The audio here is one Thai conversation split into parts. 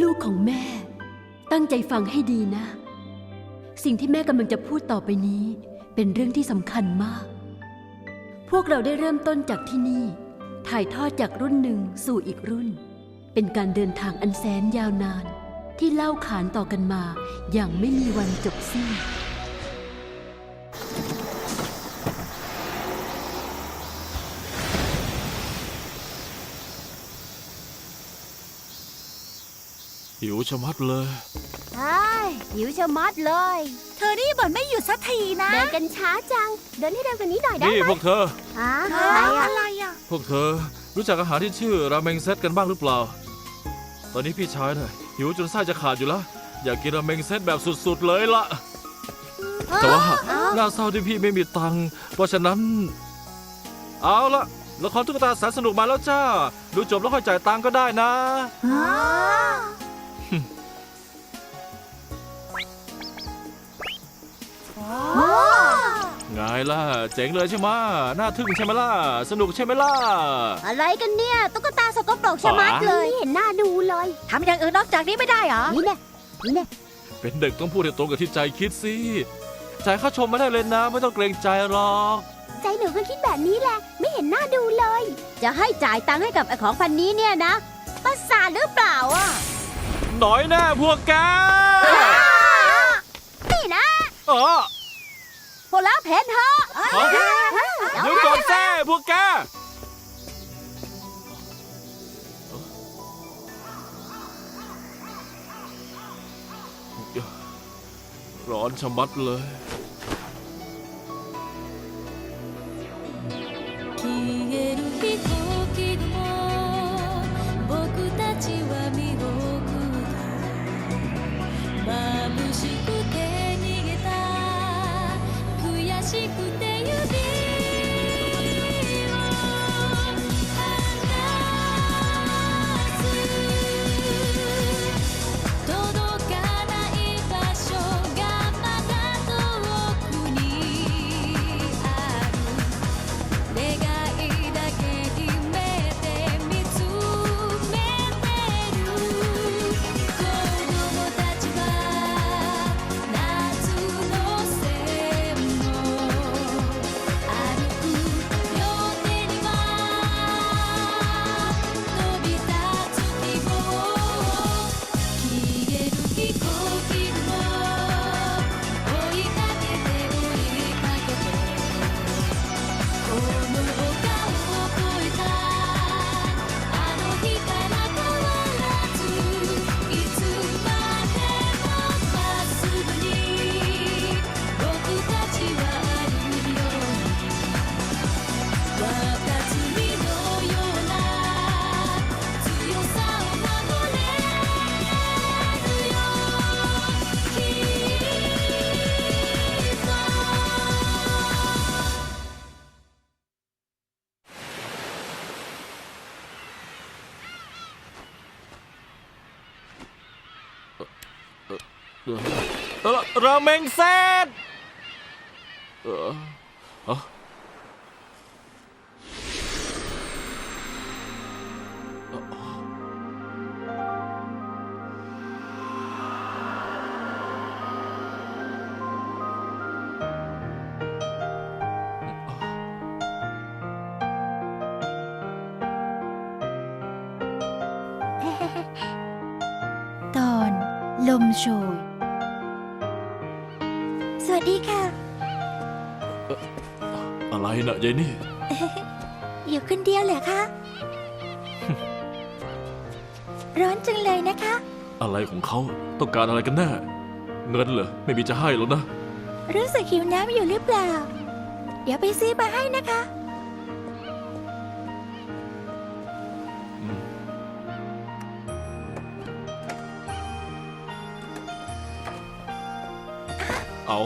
ลูกของแม่ ตั้งใจฟังให้ดีนะ สิ่งที่แม่กำลังจะพูดต่อไปนี้ เป็นเรื่องที่สำคัญมาก พวกเราได้เริ่มต้นจากที่นี่ ถ่ายทอดจากรุ่นหนึ่งสู่อีกรุ่น เป็นการเดินทางอันแสนยาวนาน ที่เล่าขานต่อกันมาอย่างไม่มีวันจบสิ้น หิวชะมัดเลย ใช่หิวชะมัดเลย เธอนี่บ่นไม่หยุดสักทีนะเดินกันช้าจัง เดินให้เร็วกว่านี้หน่อยได้นี่ไหมพวกเธออ่าเออะไรออะอะไรอะพวกเธอ รู้จักอาหารที่ชื่อราเมงเซตกันบ้างหรือเปล่า ตอนนี้พี่ชายน่ะหิวจนไส้จะขาดอยู่แล้ว อยากกินราเมงเซตแบบสุดๆเลยล่ะ แต่ว่าน่าเศร้าที่พี่ไม่มีตังค์เพราะฉะนั้น เอาละละครตุ๊กตาแสนสนุกมาแล้วจ้า ดูจบแล้วค่อยจ่ายตังค์ก็ได้นะ อ๋อ ไงล่ะ เจ๋งเลยใช่ไหมะน่าทึ่งใช่ไหมล่ะ สนุกใช่ไหมล่ะ อะไรกันเนี่ย ตุ๊กตาสกปรกชะมัดเลยไม่เห็นหน้าดูเลยทำอย่างอื่นนอกจากนี้ไม่ได้เหรอนี่เนี่ยนี่เนี่ยเป็นเด็กต้องพูดให้ตรงกับที่ใจคิดสิจ่ายค่าชมมาได้เลยนะ ไม่ต้องเกรงใจหรอกใจหนูก็คิดแบบนี้แหละ ไม่เห็นหน้าดูเลย จะให้จ่ายตังค์ให้กับไอ้ของพันนี้เนี่ยนะประสาทหรือเปล่าอะหน่อยแน่พวกแกนี่นะอ๋อ พวกเราเพนเถอะ ฮะเดี๋ยวก่อนแซ่พวกแก ร้อนชะมัดเลย 消える飛 ออราเมงเนะยายนี่ อยู่คนเดียวเหรอคะ ร้อนจังเลยนะคะ อะไรของเขาต้องการอะไรกันแน่ เงินเหรอไม่มีจะให้หรอกนะ รู้สึกหิวน้ำอยู่หรือเปล่า เดี๋ยวไปซื้อมาให้นะคะอืมเอา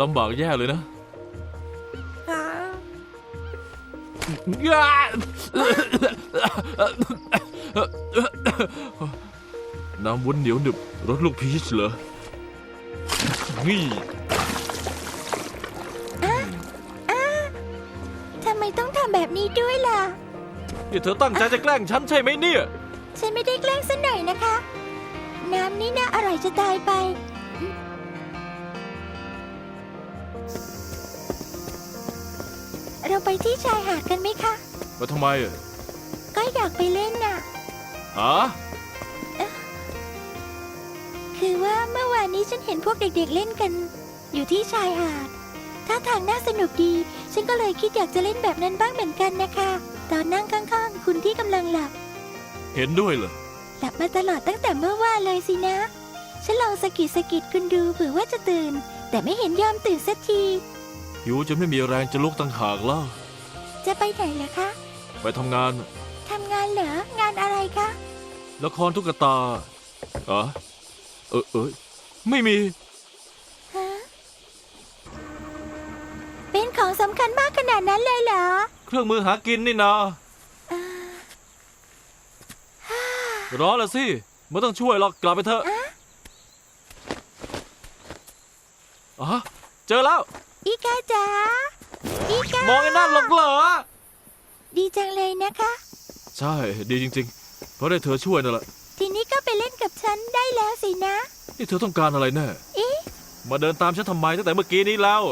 ลำบากแย่เลยนะค่ะน้ำวุ้นเหนียวหนึบรสลูกพีชเหรอ นี่อ่าำแบบนี้ด้วยล่ะ นี่เธอตั้งใจจะแกล้งฉันใช่ไหมเนี่ย ฉันไม่ได้แกล้งสักหน่อยนะคะ น้ำนี่น่าอร่อยจะตายไป เราไปที่ชายหาดกันไหมคะ มาทำไมอะก็อยากไปเล่นน่ะ ฮะคือว่าเมื่อวานนี้ฉันเห็นพวกเด็กๆเล่นกัน อยู่ที่ชายหาดท่าทางน่าสนุกดี ฉันก็เลยคิดอยากจะเล่นแบบนั้นบ้างเหมือนกันนะคะ ตอนนั่งข้างๆ คุณที่กำลังหลับ เห็นด้วยเหรอ หลับมาตลอดตั้งแต่เมื่อวานเลยสินะ ฉันลองสะกิดสะกิดคุณดูเผื่อว่าจะตื่น แต่ไม่เห็นยอมตื่นสักที หิวจนไม่มีแรงจะลุกตั้งหากแล้ว จะไปไหนเหรอคะ ไปทำงาน ทำงานเหรอ งานอะไรคะ ละครตุ๊กตาเออเออเอยไม่มี ฮะ เป็นของสำคัญมากขนาดนั้นเลยเหรอ เครื่องมือหากินนี่นาอ่าร้อนละสิไม่ต้องช่วยหรอกกลับไปเถอะอ๋อเจอแล้ว อีกาจ๋าอีกามองไอ้นั่นหรอกเหรอ ดีจังเลยนะคะ ใช่ ดีจริง ๆ เพราะได้เธอช่วยนั่นแหละ ทีนี้ก็ไปเล่นกับฉันได้แล้วสินะ นี่เธอต้องการอะไรแน่ เอ๊ะ มาเดินตามฉันทำไมตั้งแต่เมื่อกี้นี้แล้ว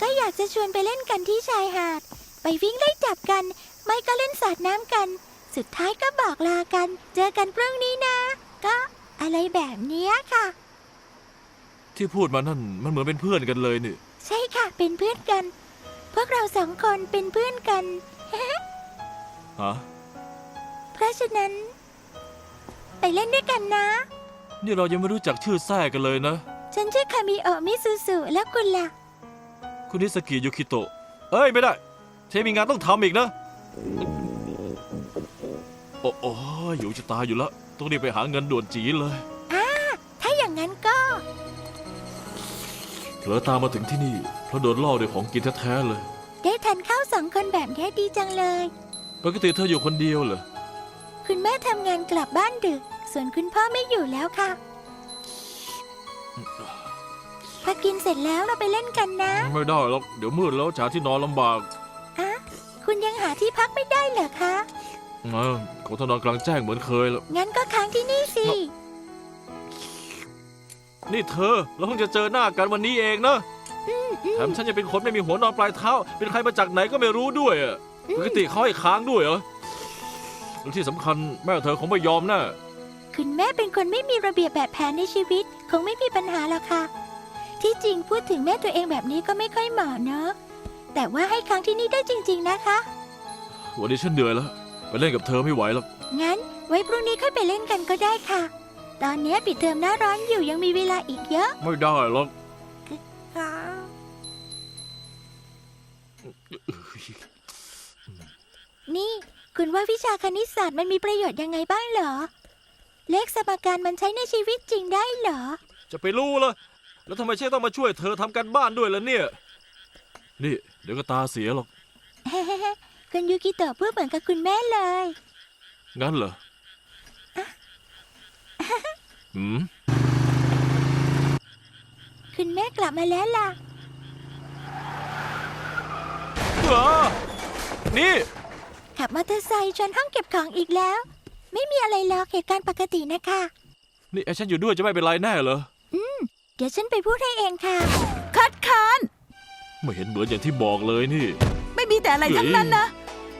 ก็อยากจะชวนไปเล่นกันที่ชายหาด ไปวิ่งไล่จับกัน ไม่ก็เล่นสาดน้ำกัน สุดท้ายก็บอกลากัน เจอกันพรุ่งนี้นะ ก็อะไรแบบเนี้ยค่ะ ที่พูดมานั่นมันเหมือนเป็นเพื่อนกันเลยนี่ ใช่ค่ะ เป็นเพื่อนกัน พวกเราสองคนเป็นเพื่อนกัน ฮะ เพราะฉะนั้น ไปเล่นด้วยกันนะ นี่เรายังไม่รู้จักชื่อแท้กันเลยนะ ฉันชื่อคามิโอะมิซูซุแล้วคุณล่ะ คุณนิสกิยูคิโตะ เอ้ย ไม่ได้เทมีงานต้องทำอีกนะ โอ้โอ้อยู่จะตายอยู่แล้ว ต้องรีบไปหาเงินด่วนจีเลย ลอตามมาถึงที่นี่เพราะโดนล่อด้วยของกินแท้ๆเลย ได้ทานข้าวสองคนแบบนี้ดีจังเลย ปกติเธออยู่คนเดียวเหรอ คุณแม่ทำงานกลับบ้านดึก ส่วนคุณพ่อไม่อยู่แล้วค่ะ พอกินเสร็จแล้วเราไปเล่นกันนะ ไม่ได้หรอก เดี๋ยวมืดแล้วหาที่นอนลำบากอะคุณยังหาที่พักไม่ได้เหรอคะเออขอทนอนกลางแจ้งเหมือนเคยแล้วงั้นก็ค้างที่นี่สิ นี่เธอ เราเพิ่งจะเจอหน้ากันวันนี้เองนะแถมฉันยังเป็นคนไม่มีหัวนอนปลายเท้า เป็นใครมาจากไหนก็ไม่รู้ด้วยอะปกติเขาให้ค้างด้วยเหรอแล้วที่สำคัญแม่เธอคงไม่ยอมแน่คุณแม่เป็นคนไม่มีระเบียบแบบแผนในชีวิต คงไม่มีปัญหาหรอกค่ะ ที่จริงพูดถึงแม่ตัวเองแบบนี้ก็ไม่ค่อยเหมาะเนอะแต่ว่าให้ค้างที่นี่ได้จริง ๆนะคะ วันนี้ฉันเหนื่อยแล้ว ไปเล่นกับเธอไม่ไหวหรอก งั้นไว้พรุ่งนี้ค่อยไปเล่นกันก็ได้ค่ะ ตอนนี้ปิดเทอมหน้าร้อนอยู่ยังมีเวลาอีกเยอะ ไม่ได้หรอกนี่ คุณว่าวิชาคณิตศาสตร์มันมีประโยชน์ยังไงบ้างเหรอ เลขสมการมันใช้ในชีวิตจริงได้เหรอ จะไปรู้เหรอแล้วทำไมเช่ต้องมาช่วยเธอทำการบ้านด้วยล่ะเนี่ย นี่ เดี๋ยวก็ตาเสียหรอก คุณยูกิโตะพูดเหมือนกับคุณแม่เลย งั้นเหรอ หืมคุณแม่กลับมาแล้วล่ะเหรอนี่ ขับมอเตอร์ไซค์ชนห้องเก็บของอีกแล้ว ไม่มีอะไรหรอกเหตุการณ์ปกตินะคะ นี่ไอ้ฉันอยู่ด้วยจะไม่เป็นไรแน่เหรอ เดี๋ยวฉันไปพูดให้เองค่ะ คัดค้าน ไม่เห็นเหมือนอย่างที่บอกเลยนี่ ไม่มีแต่อะไรทั้งนั้นนะ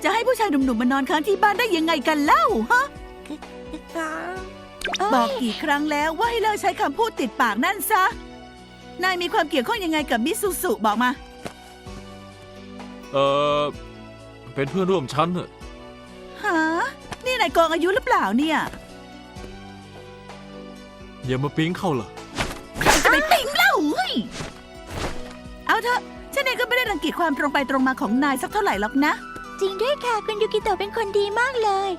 จะให้ผู้ชายหนุ่มๆมานอนค้างที่บ้านได้ยังไงกันเล่าฮะ บอกกี่ครั้งแล้วว่าให้เลิกใช้คำพูดติดปากนั่นซะ นายมีความเกี่ยวข้องยังไงกับมิสุสุบอกมา เออเป็นเพื่อนร่วมชั้นน่ะฮะ นี่นายโกองอายุหรือเปล่าเนี่ย อย่ามาปิ๊งเข้าเหรอใครจะไปปิ๊งเล่าเฮ้ยเอาเถอะฉันเองก็ไม่ได้รังเกียจความตรงไปตรงมาของนายสักเท่าไหร่หรอกนะจริงด้วยค่ะ คุณยูกิโตะเป็นคนดีมากเลย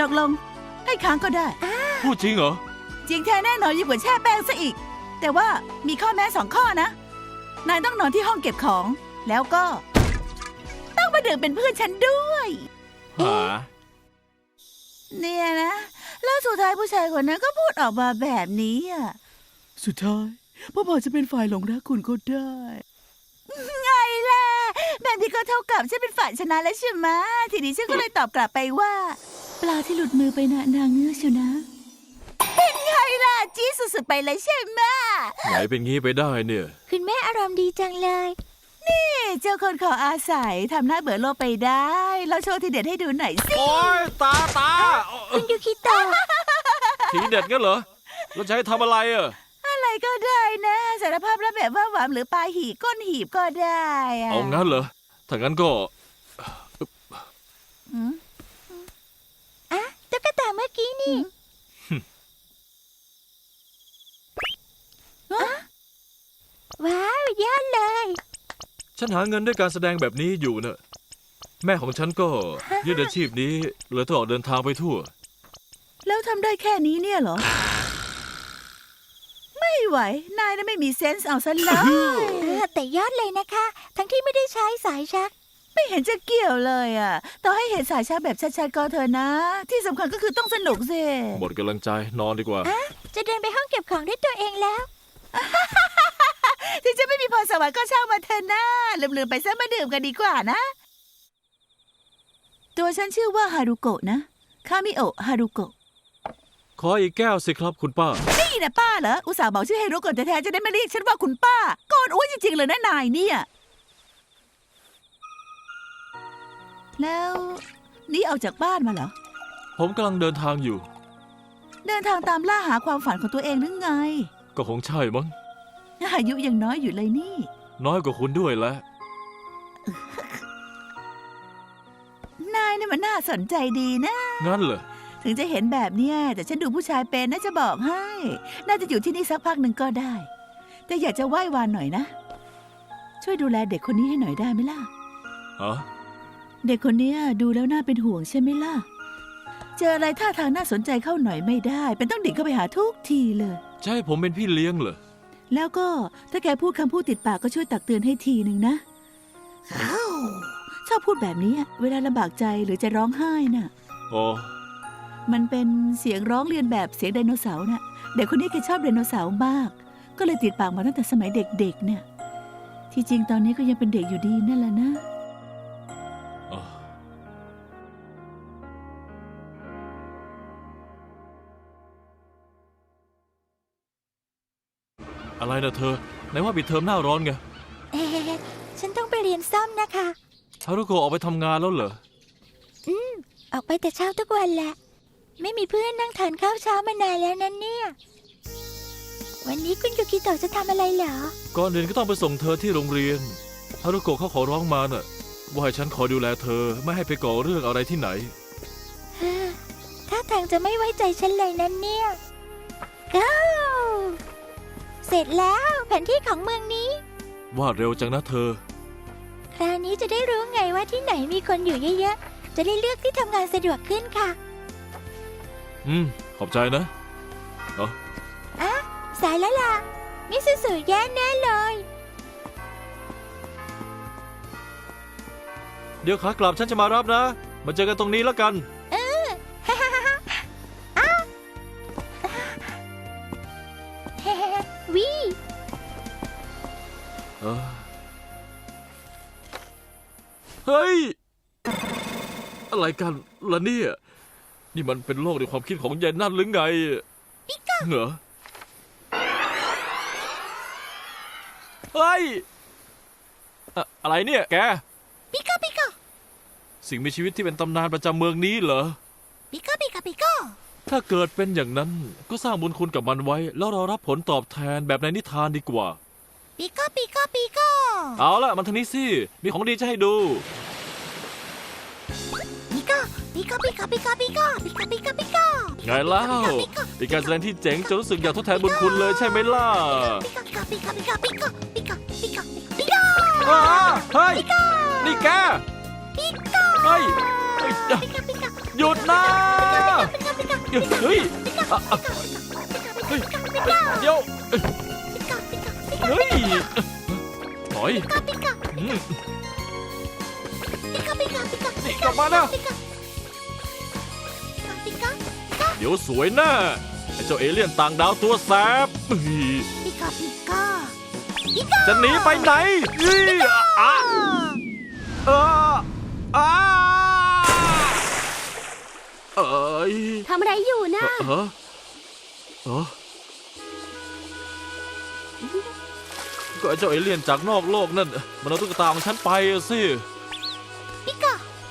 ตกลง ให้ค้างก็ได้ พูดจริงเหรอ จริงแท้แน่นอนยิ่งกว่าแช่แป้งซะอีก แต่ว่ามีข้อแม้สองข้อนะ นายต้องนอนที่ห้องเก็บของ แล้วก็ ต้องมาดื่มเป็นเพื่อนฉันด้วย หา เนี่ยนะ แล้วสุดท้ายผู้ชายคนนั้นก็พูดออกมาแบบนี้อะ สุดท้ายพ่อบอกจะเป็นฝ่ายหลงรักคุณก็ได้ ไงล่ะแบบนที่ก็เท่ากับฉันเป็นฝ่ายชนะแล้วใช่ไหมทีนี้ฉันก็เลยตอบกลับไปว่าป ลาที่หลุดมือไปนะนางเงือกเชียวนะ เป็นไงล่ะ จี้สุดๆไปเลยใช่ไหมไหนเป็นงี้ไปได้เนี่ย คุณแม่อารมณ์ดีจังเลยเจ้าคนขออาศัยทำหน้าเบื่อโลกไปได้เราโชว์ทีเด็ดให้ดูหน่อยสิ โอ้ยตาตาคุณยูคิโตะทีเด็ดงั้นเหรอ แล้วจะให้ทำอะไรอะ อะไรก็ได้นะสารภาพรับแบบว่าหวามหรือปลาหีบก้นหีบก็ได้อะเอางั้นเหรอถ้างั้นก็ อืม อะตุ๊กตาเมื่อกี้นี่ว้าวยอดเลย ฉัน หาเงินด้วยการแสดงแบบนี้อยู่เนอะแม่ของฉันก็ยึดอาชีพนี้เลยต้องออกเดินทางไปทั่ว แล้วทำได้แค่นี้เนี่ยเหรอ ไม่ไหว นายน่ะไม่มีเซนส์เอาซะเลยเออแต่ยอดเลยนะคะ ทั้งที่ไม่ได้ใช้สายชัก ไม่เห็นจะเกี่ยวเลยอะ ต่อให้เห็นสายชาร์จแบบชัดๆก็เถอะนะ ที่สำคัญก็คือต้องสนุกสิ หมดกำลังใจนอนดีกว่า จะเดินไปห้องเก็บของด้วยตัวเองแล้ว ถึงจะไม่มีพรสวรรค์ก็ช่างมาเถอะนะลืมๆไปซะมาดื่มกันดีกว่านะ ตัวฉันชื่อว่าฮารุโกะนะคามิโอะฮารุโกะขออีกแก้วสิครับคุณป้า นี่นะป้าเหรออุตส่าห์บอกชื่อให้รู้ก่อนแท้ๆจะได้ไม่เรียกฉันว่าคุณป้าก่อนอ้วนจริงๆเลยนะนายเนี่ย แล้วนี่ออกจากบ้านมาเหรอ ผมกำลังเดินทางอยู่ เดินทางตามล่าหาความฝันของตัวเองหรือไง ก็คงใช่มั้ง อายุยังน้อยอยู่เลยนี่ น้อยกว่าคุณด้วยแหละ นายนี่มันน่าสนใจดีนะ งั้นเหรอ ถึงจะเห็นแบบเนี้ยแต่ฉันดูผู้ชายเป็นน่าจะบอกให้ น่าจะอยู่ที่นี่สักพักหนึ่งก็ได้ แต่อยากจะไหว้วานหน่อยนะ ช่วยดูแลเด็กคนนี้ให้หน่อยได้ไหมล่ะ ฮะ เด็กคนเนี้ยดูแล้วน่าเป็นห่วงใช่ไหมล่ะ เจออะไรท่าทางน่าสนใจเข้าหน่อยไม่ได้ เป็นต้องดิ่งเข้าไปหาทุกทีเลย จะให้ผมเป็นพี่เลี้ยงเหรอ แล้วก็ถ้าแกพูดคำพูดติดปากก็ช่วยตักเตือนให้ทีหนึ่งนะอ้าวชอบพูดแบบนี้อะเวลาลำบากใจหรือจะร้องไห้น่ะอ๋อมันเป็นเสียงร้องเรียนแบบเสียงไดโนเสาร์น่ะเด็กคนนี้แกชอบไดโนเสาร์มาก ก็เลยติดปากมาตั้งแต่สมัยเด็กๆเนี่ยที่จริงตอนนี้ก็ยังเป็นเด็กอยู่ดีนั่นแหละนะ อะไรนะเธอไหนว่าปิดเทอมหน้าร้อนไงเอ๊ะฉันต้องไปเรียนซ่อมนะคะ ฮารุโกะออกไปทำงานแล้วเหรอออกไปแต่เช้าทุกวันแหละ ไม่มีเพื่อนนั่งทานข้าวเช้ามานานแล้วนั่นเนี่ย วันนี้คุณยูกิโตะจะทำอะไรเหรอ ก่อนอื่นก็ต้องไปส่งเธอที่โรงเรียน ฮารุโกะเขาขอร้องมาน่ะ ว่าให้ฉันคอยดูแลเธอไม่ให้ไปก่อเรื่องอะไรที่ไหนฮ่าถ้าทางจะไม่ไว้ใจฉันเลยนั่นเนี่ย go เสร็จแล้วแผนที่ของเมืองนี้ ว่าเร็วจังนะเธอ คราวนี้จะได้รู้ไงว่าที่ไหนมีคนอยู่เยอะๆ จะได้เลือกที่ทำงานสะดวกขึ้นค่ะ อืม ขอบใจนะสายแล้วล่ะ มิสุสุแย่แน่เลย เดี๋ยวขากลับฉันจะมารับนะ มาเจอกันตรงนี้แล้วกัน เออเฮ้ย อะไรกันล่ะเนี่ย นี่มันเป็นโลกในความคิดของยายนั่นหรือไงปิกาเหรอเฮ้ยอะอะไรเนี่ย แก ปิกาปิกาสิ่งมีชีวิตที่เป็นตำนานประจำเมืองนี้เหรอ ปิกาปิกาปิกาถ้าเกิดเป็นอย่างนั้นก็สร้างบุญคุณกับมันไว้ แล้วรอรับผลตอบแทนแบบในนิทานดีกว่า ปิกาปิกาปิกาเอาละมันทางนี้สิ มีของดีจะให้ดูปิกาปิกาปิกาปิกาปิกาปิกาปิกาปิกาไงเล่าเป็นการแสดงที่เจ๋งจนรู้สึกอยากทดแทนบุญคุณเลยใช่ไหมล่ะปิกาปิกาปิกาปิกาปิกาปิกาปิกาปิกาอ้าเฮ้ย นี่แกเฮ้ยเฮ้ยปิกาปิกาหยุดนะปิกาปิกาเฮ้ยอะอะเฮ้ยเดี๋ยวปิกาปิกา เฮ้ยถอยปิกาอืมปิกาปิกาปิกานี่กลับมานะปิกาปิกาเดี๋ยวสวยแน่ไอ้เจ้าเอเลี่ยนต่างดาวตัวแสบเฮ้ยปิกาปิกาจะหนีไปไหนเฮ้ยอะเอออ้าเอ้ยทำอะไรอยู่นะ เออเออ ก็ไอ้เจ้าเอเลี่ยนจากนอกโลกนั่น มันเอาตุ๊กตาของฉันไปอะสิ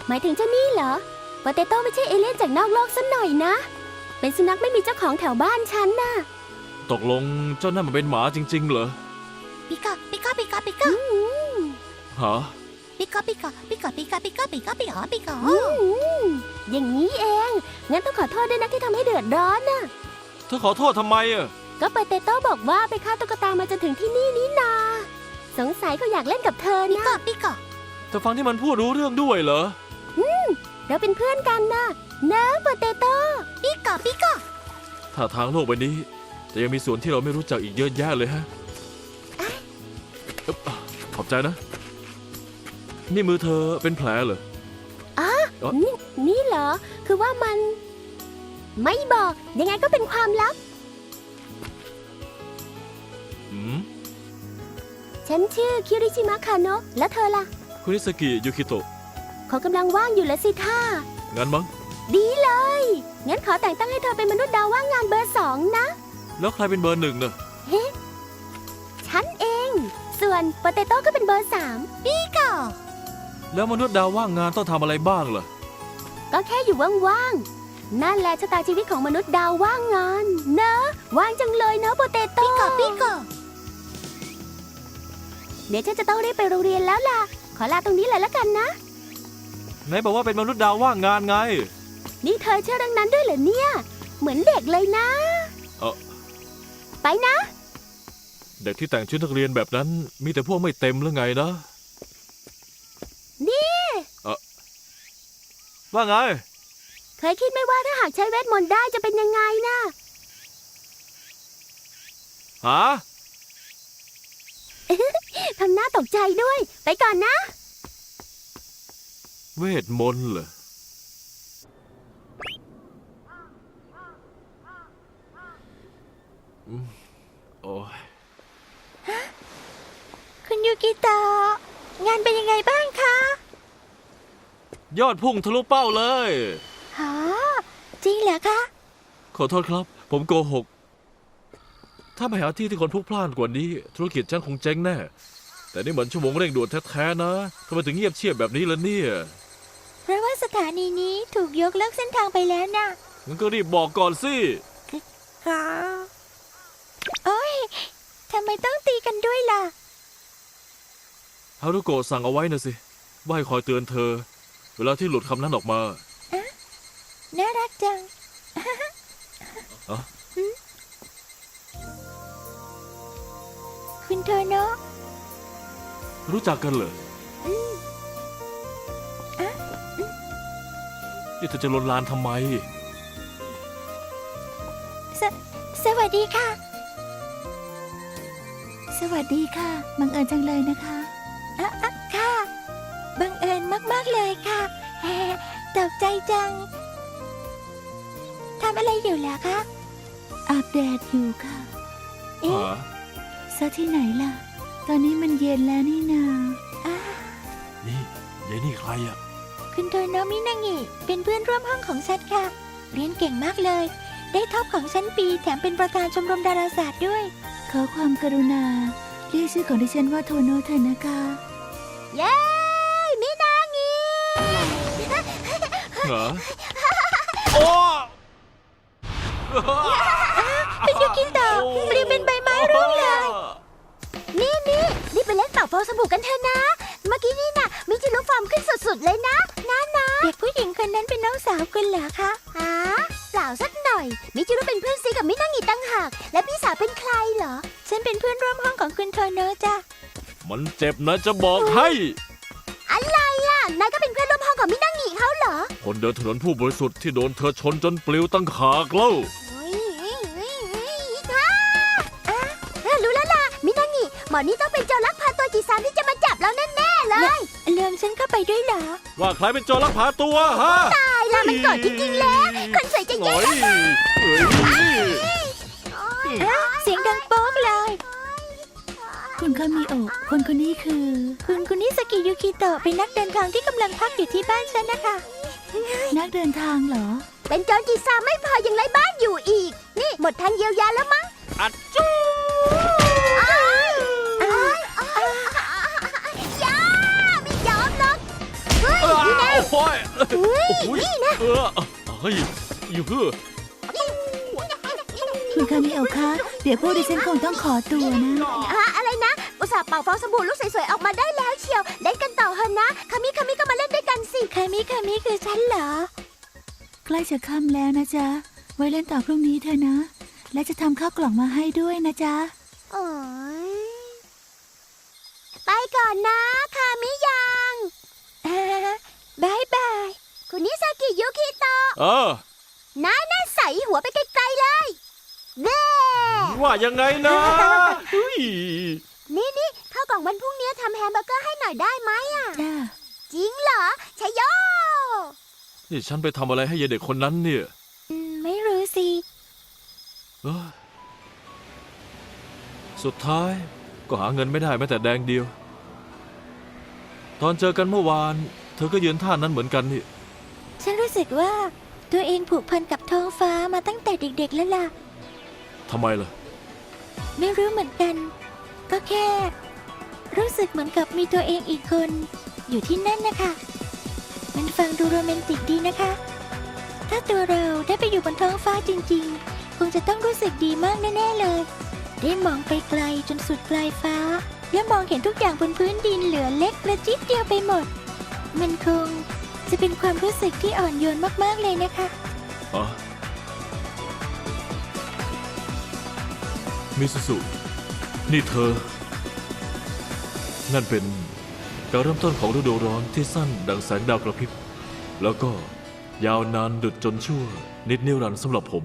หมายถึงเจ้านี่เหรอโปเตโต้ไม่ใช่เอเลี่ยนจากนอกโลกสัหน่อยนะ เป็นสุนัขไม่มีเจ้าของแถวบ้านฉันน่ะตกลงเจ้านั่นมันเป็นหมาจริง ๆ เหรอ ปิกาปิกาปิกาปิกาฮะ ปิกาปิกาปิกาปิกาปิกาปิกาปิกาปิกาอืมอย่างนี้เอง งั้นต้องขอโทษด้วยนะที่ทำให้เดือดร้อนน่ะเธอขอโทษทำไมอะก็โปเตโต้บอกว่าไปฆ่าตุ๊กตามาจนถึงที่นี่นี่นา สงสัยเขาอยากเล่นกับเธอปินะกาปิกาเธอฟังที่มันพูดรู้เรื่องด้วยเหรอ เราเป็นเพื่อนกันนะนะโปเตโต้ปิกาปิกาถ้าทางโลกใบนี้ จะยังมีส่วนที่เราไม่รู้จักอีกเยอะแยะเลยฮะอึ๊บขอบใจนะ นี่มือเธอเป็นแผลเหรอ นี่นี่เหรอ คือว่ามัน ไม่บอกยังไงก็เป็นความลับ อืม ฉันชื่อคิริชิมะคาโนะแล้วเธอล่ะ คุณนิสกิยูคิโตะเขากำลังว่างอยู่แล้วสิท่า งั้นมั้ง ดีเลย งั้นขอแต่งตั้งให้เธอเป็นมนุษย์ดาวว่างงานเบอร์สองนะ แล้วใครเป็นเบอร์หนึ่งเน่ะ ฉันเอง ส่วนโปเตโต้ก็เป็นเบอร์สามแล้วมนุษย์ดาวว่างงานต้องทำอะไรบ้างล่ะ ก็แค่อยู่ว่างๆ นั่นแหละชะตาชีวิตของมนุษย์ดาวว่างงาน เนอะว่างจังเลยเนอะโปเตโต้ปิกาปิกา เดี๋ยวฉันจะต้องรีบไปโรงเรียนแล้วล่ะ ขอลาตรงนี้เลยแล้วกันนะ ไหนบอกว่าเป็นมนุษย์ดาวว่างงานไง นี่เธอเชื่อเรื่องนั้นด้วยเหรอเนี่ย เหมือนเด็กเลยนะ เอ่อ ไปนะ เด็กที่แต่งชุดนักเรียนแบบนั้น มีแต่พวกไม่เต็มหรือไงนะนี่ เออว่าไง เคยคิดไหมว่าถ้าหากใช้เวทมนต์ได้จะเป็นยังไงนะหา ทำหน้าตกใจด้วย ไปก่อนนะ เวทมนต์เหรออืมโอ้ยคุณยูกิโตะงานเป็นยังไงบ้างคะยอดพุ่งทะลุเป้าเลย ฮะจริงเหรอคะ ขอโทษครับ ผมโกหก ถ้าไม่หาที่ที่คนพลุกพล่านกว่านี้ ธุรกิจฉันคงเจ๊งแน่ แต่นี่เหมือนชั่วโมงเร่งด่วนแท้ๆนะทำไมถึงเงียบเชียบแบบนี้ล่ะเนี่ยเพราะว่าสถานีนี้ถูกยกเลิกเส้นทางไปแล้วนะงั้นก็รีบบอกก่อนสิค่ะโอ้ยทำไมต้องตีกันด้วยล่ะฮารุโกะสั่งเอาไว้นะสิว่าให้คอยเตือนเธอ เวลาที่หลุดคำนั้นออกมา น่ารักจังอ๋อหื คุณโทโนะรู้จักกันเหรอออะอืมนี่เธอจะลวนลานทำไม สสวัสดีค่ะ สวัสดีค่ะ บังเอิญจังเลยนะคะอะอะค่ะ บังเอิญมากๆเลยค่ะแฮตกใจจัง ทำอะไรอยู่ล่ะคะ อาบแดดอยู่ค่ะ เอ๊ะ หา ซะที่ไหนล่ะ ตอนนี้มันเย็นแล้วนี่นาอ่านี่ยายนี่ใครอะคุณโทโนะมินางิเป็นเพื่อนร่วมห้องของฉันค่ะ เรียนเก่งมากเลย ได้ท็อปของชั้นปีแถมเป็นประธานชมรมดาราศาสตร์ด้วย ขอความกรุณา เรียกชื่อของดิฉันว่าโทโนะเถอะนะคะ เย้มินางิเหรอโอ้เป็นยูกิโตะปลิวเป็นใบไม้ ร่วงเลย นี่นี่รีบไปเล่นเป่าฟองสบู่กันเถอะนะ เมื่อกี้นี่น่ะมิจิรุฟอร์มขึ้นสุดๆเลยนะนะนะเด็กผู้หญิงคนนั้นเป็นน้องสาวคุณเหรอคะฮะเปล่าสักหน่อย มิจิรุเป็นเพื่อนซีกับมินางิตั้งหาก และพี่สาวเป็นใครเหรอ ฉันเป็นเพื่อนร่วมห้องของคุณโทโนะจ้ะ มันเจ็บนะจะบอกให้ อะไรอะ นายก็เป็นเพื่อนร่วมห้องของมินางิเขาเหรอ คนเดินถนนผู้บริสุทธิ์ที่โดนเธอชนจนปลิวตั้งขากเล่า หมอนี่ต้องเป็นโจรลักพาตัวจีซามที่จะมาจับเราแน่ๆเลยเรื่องฉันเข้าไปด้วยเหรอ ว่าใครเป็นโจรลักพาตัวฮะตายละมันโกรธจริงๆแล้ว คนสวยจะแย่โอ้ยเอ้ยเสียงดังโป๊กเลย คุณคามิโอะคนคนนี้คือ คุณคุนิสกิยูคิโตะเป็นนักเดินทางที่กำลังพักอยู่ที่บ้านฉันนะคะ นักเดินทางเหรอ เป็นโจรจิซาไม่พอยังไร้บ้านอยู่อีก นี่หมดทางเยียวยาแล้วมั้งอัดจู้อ้ายอ้า ยอ้ายอยาไม่ยอมหรอกเฮ้ยอ้าวนี่แน่โอ้ยเฮ้ยโอ้ยนี่นะ เออเฮ้ยอยู่เพื่อคุณคามิโอะคะ เดี๋ยวพวกดิฉันคงต้องขอตัวนะ อะอะไรนะ อุตส่าห์เป่าฟองสบู่ลูกสวยๆ ออกมาได้แล้วเชียว เล่นกันต่อเถอะนะคามิคามิก็มาเล่นด้วยกันสิคามิคามิคือฉันเหรอ ใกล้จะค่ำแล้วนะจ๊ะ ไว้เล่นต่อพรุ่งนี้เธอะนะ และจะทำข้าวกล่องมาให้ด้วยนะจ๊ะ โอ้ย ไปก่อนนะคามิยังอ่าบายบาย คุณนิสกิยุคิโตะเออนายน่าใส่หัวไปไกลๆเลยเบ้ว่ายังไงนะเฮ้ยนี่นี่ข้าวกล่องวันพรุ่งนี้ทำแฮมเบอร์เกอร์ให้หน่อยได้ไหมอะจ้าจริงเหรอชัยโยนี่ฉันไปทำอะไรให้ยายเด็กคนนั้นเนี่ยอืมไม่รู้สิเอ้ยสุดท้าย ก็หาเงินไม่ได้แม้แต่แดงเดียว ตอนเจอกันเมื่อวาน เธอก็ยืนท่านั้นเหมือนกันนี่ฉันรู้สึกว่าตัวเองผูกพันกับท้องฟ้ามาตั้งแต่เด็กๆแล้วล่ะ ทำไมล่ะ ไม่รู้เหมือนกัน ก็แค่ รู้สึกเหมือนกับมีตัวเองอีกคน อยู่ที่นั่นนะคะ มันฟังดูโรแมนติกดีนะคะ ถ้าตัวเราได้ไปอยู่บนท้องฟ้าจริงๆ คงจะต้องรู้สึกดีมากแน่ๆเลย ได้มองไปไกลจนสุดปลายฟ้า และมองเห็นทุกอย่างบนพื้นดินเหลือเล็กกระจิบเดียวไปหมด มันคงจะเป็นความรู้สึกที่อ่อนโยนมากๆเลยนะคะอ๋อมิสุสุ นี่เธอ นั่นเป็นการเริ่มต้นของฤดูร้อนที่สั้นดังแสงดาวกระพริบ แล้วก็ยาวนานดุดจนชั่ว นิดนิรันดร์สำหรับผม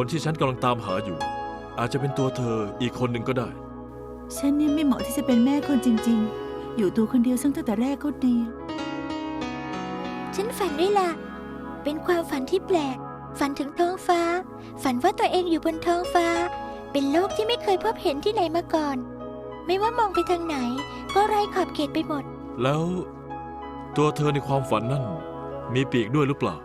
คนที่ฉันกำลังตามหาอยู่ อาจจะเป็นตัวเธออีกคนหนึ่งก็ได้ ฉันเนี่ยไม่เหมาะที่จะเป็นแม่คนจริง ๆ อยู่ตัวคนเดียวซึ่งตั้งแต่แรกก็ดี ฉันฝันด้วยล่ะ เป็นความฝันที่แปลก ฝันถึงท้องฟ้า ฝันว่าตัวเองอยู่บนท้องฟ้า เป็นโลกที่ไม่เคยพบเห็นที่ไหนมาก่อน ไม่ว่ามองไปทางไหน ก็ไร้ขอบเขตไปหมด แล้ว ตัวเธอในความฝันนั่นมีปีกด้วยหรือเปล่า